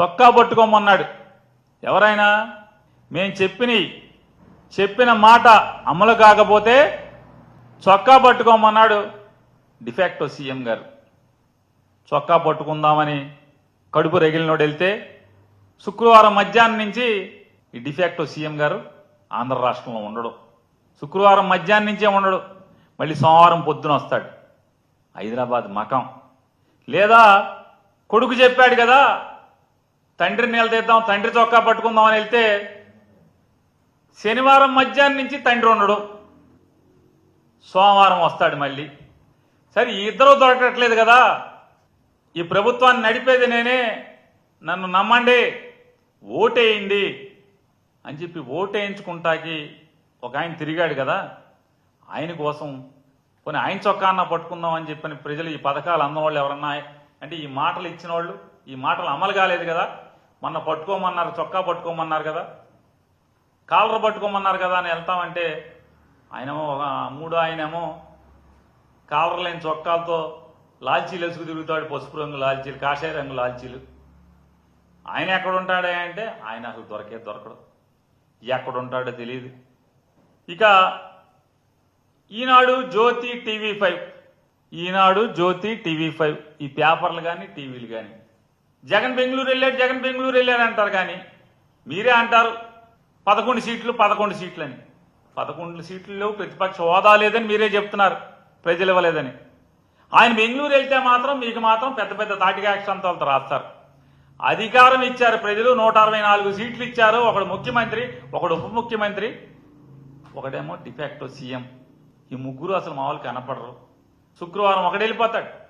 చొక్కా పట్టుకోమన్నాడు. ఎవరైనా మేము చెప్పిన చెప్పిన మాట అమలు కాకపోతే చొక్కా పట్టుకోమన్నాడు డిఫెక్టో సీఎం గారు. చొక్కా పట్టుకుందామని కడుపు రగిలినోడు వెళ్తే శుక్రవారం మధ్యాహ్నం నుంచి ఈ డిఫెక్టో సీఎం గారు ఆంధ్ర రాష్ట్రంలో ఉండడు. శుక్రవారం మధ్యాహ్నం నుంచే ఉండడు. మళ్ళీ సోమవారం పొద్దున వస్తాడు. హైదరాబాద్ మకం లేదా కొడుకు చెప్పాడు కదా తండ్రిని నిలదీద్దాం తండ్రి చొక్కా పట్టుకుందాం అని వెళ్తే శనివారం మధ్యాహ్నం నుంచి తండ్రి ఉండడు. సోమవారం వస్తాడు మళ్ళీ. సరే ఈ ఇద్దరు దొరకట్లేదు కదా. ఈ ప్రభుత్వాన్ని నడిపేది నేనే. నన్ను నమ్మండి ఓటేయండి అని చెప్పి ఓటేయించుకుంటాకి ఒక ఆయన తిరిగాడు కదా. ఆయన కోసం కొన్ని ఆయన చొక్కా అన్న పట్టుకుందాం అని చెప్పిన ప్రజలు ఈ పథకాలు అన్నవాళ్ళు ఎవరన్నా అంటే ఈ మాటలు ఇచ్చిన వాళ్ళు ఈ మాటలు అమలు కాలేదు కదా. మొన్న పట్టుకోమన్నారు చొక్కా పట్టుకోమన్నారు కదా. కాలర్ పట్టుకోమన్నారు కదా అని వెళ్తామంటే ఆయనేమో ఒక మూడు ఆయనేమో కాలర్ లేని చొక్కాలతో లాల్చీలు వేసుకు తిరుగుతాడు పసుపు రంగు లాల్చీలు కాషాయ రంగు లాల్చీలు. ఆయన ఎక్కడ ఉంటాడే అంటే ఆయన అసలు దొరకే దొరకడు. ఎక్కడ ఉంటాడో తెలియదు. ఇక Eenadu Jyothi TV five Eenadu Jyothi TV five ఈ పేపర్లు కానీ టీవీలు కానీ జగన్ బెంగళూరు వెళ్ళాడు జగన్ బెంగళూరు వెళ్ళాడు అంటారు కానీ మీరే అంటారు పదకొండు సీట్లు పదకొండు సీట్లు అని పదకొండు సీట్లు లేవు ప్రతిపక్ష హోదా లేదని మీరే చెప్తున్నారు ప్రజలు ఇవ్వలేదని. ఆయన బెంగళూరు వెళ్తే మాత్రం మీకు మాత్రం పెద్ద పెద్ద తాటిగా అక్షంతాలతో రాస్తారు. అధికారం ఇచ్చారు ప్రజలు నూట అరవై నాలుగు సీట్లు ఇచ్చారు. ఒకడు ముఖ్యమంత్రి ఒకడు ఉప ముఖ్యమంత్రి ఒకడేమో డిఫాక్టో సీఎం. ఈ ముగ్గురు అసలు మామూలు కనపడరు. శుక్రవారం ఒకడు వెళ్ళిపోతాడు.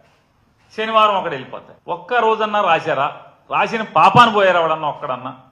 శనివారం ఒకడు వెళ్ళిపోతాయి. ఒక్క రోజన్నా రాశారా? రాసిన పాపాను పోయారు ఎవడన్నా ఒక్కడన్నా?